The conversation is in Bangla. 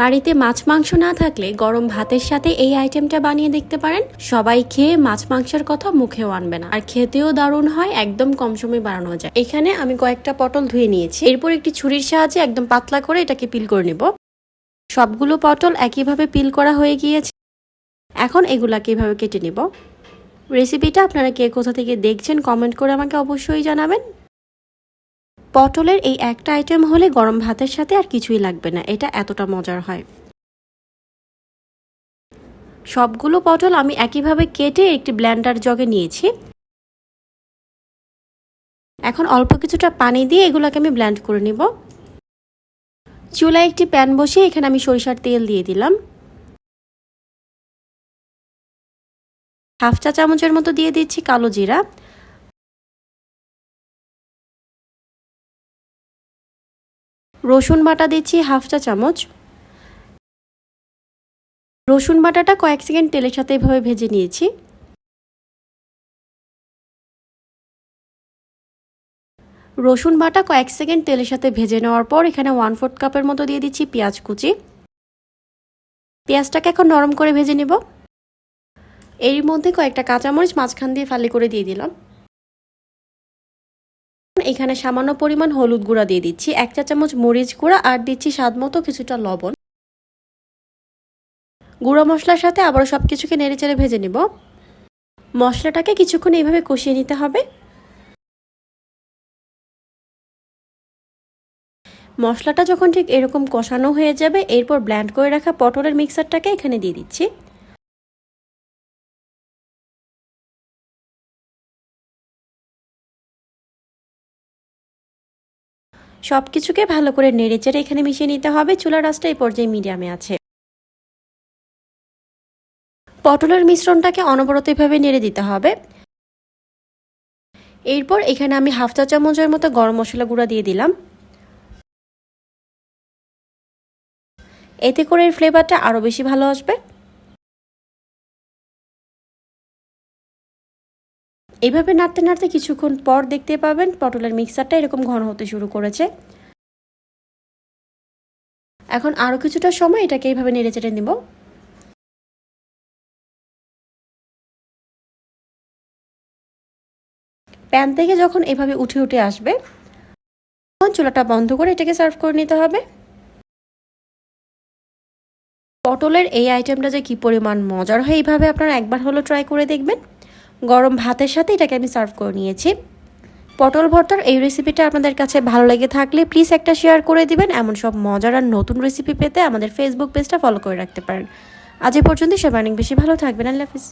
বাড়িতে মাছ মাংস না থাকলে গরম ভাতের সাথে এই আইটেমটা বানিয়ে দেখতে পারেন। সবাই খেয়ে মাছ মাংসের কথা মুখেও আনবে না। আর খেতেও দারুণ হয়, একদম কম সময় বানানো যায়। এখানে আমি কয়েকটা পটল ধুয়ে নিয়েছি। এরপর একটি ছুরির সাহায্যে একদম পাতলা করে এটাকে পিল করে নেব। সবগুলো পটল একইভাবে পিল করা হয়ে গিয়েছে। এখন এগুলাকে এভাবে কেটে নিব। রেসিপিটা আপনারা কে কোথা থেকে দেখছেন কমেন্ট করে আমাকে অবশ্যই জানাবেন। পটলের এই একটা আইটেম হলে গরম ভাতের সাথে আর কিছুই লাগবে না। এটা এতটা মজার হয়। সবগুলো পটল আমি একইভাবে কেটে একটি ব্ল্যান্ডার জগে নিয়েছি। এখন অল্প কিছুটা পানি দিয়ে এগুলোকে আমি ব্ল্যান্ড করে নিব। চুলায় একটি প্যান বসিয়ে এখানে আমি সরিষার তেল দিয়ে দিলাম। হাফ চা চামচের মতো দিয়ে দিচ্ছি কালো জিরা। রসুন বাটা দিচ্ছি হাফ চা চামচ। রসুন বাটাটা কয়েক সেকেন্ড তেলের সাথে এভাবে ভেজে নিয়েছি। রসুন বাটা কয়েক সেকেন্ড তেলের সাথে ভেজে নেওয়ার পর এখানে ওয়ান ফোর্থ কাপের মতো দিয়ে দিচ্ছি পেঁয়াজ কুচি। পেঁয়াজটাকে এখন নরম করে ভেজে নেব। এর মধ্যে কয়েকটা কাঁচামরিচ মাঝখান দিয়ে ফালি করে দিয়ে দিলাম। এখানে সামান্য পরিমাণ হলুদ গুঁড়া দিয়ে দিচ্ছি, এক চা চামচ মরিচ গুঁড়া, আর দিচ্ছি স্বাদ মতো কিছুটা লবণ। গুঁড়ো মশলার সাথে আবারও সব কিছুকে নেড়ে চেড়ে ভেজে নিব। মশলাটাকে কিছুক্ষণ এইভাবে কষিয়ে নিতে হবে। মশলাটা যখন ঠিক এরকম কষানো হয়ে যাবে, এরপর ব্ল্যান্ড করে রাখা পটলের মিক্সারটাকে এখানে দিয়ে দিচ্ছি। সব কিছুকে ভালো করে নেড়েচেড়ে এখানে মিশিয়ে নিতে হবে। চুলা রাসটা এই পর্যায়ে মিডিয়ামে আছে। পটলের মিশ্রণটাকে অনবরত এভাবে নেড়ে দিতে হবে। এরপর এখানে আমি হাফ চা চামচের মতো গরম মশলা গুঁড়া দিয়ে দিলাম। এতে করে এর ফ্লেভারটা আরও বেশি ভালো আসবে। এইভাবে নাড়তে নাড়তে কিছুক্ষণ পর দেখতে পাবেন পটলের মিক্সারটা এরকম ঘন হতে শুরু করেছে। এখন আরও কিছুটা সময় এটাকে এইভাবে নেড়ে চেড়ে নিব। প্যান থেকে যখন এভাবে উঠে উঠে আসবে, তখন চুলাটা বন্ধ করে এটাকে সার্ভ করে নিতে হবে। পটলের এই আইটেমটা যে কি পরিমাণ মজার হয়, এইভাবে আপনারা একবার হলো ট্রাই করে দেখবেন। গরম ভাতের সাথে এটাকে আমি সার্ভ করে নিয়েছি। পটল ভর্তার এই রেসিপিটা আপনাদের কাছে ভালো লেগে থাকলে প্লিজ একটা শেয়ার করে দিবেন। এমন সব মজার আর নতুন রেসিপি পেতে আমাদের ফেসবুক পেজটা ফলো করে রাখতে পারেন। আজ এ পর্যন্তই, সবাই অনেক বেশি ভালো থাকবেন। আল্লাহ হাফিজ।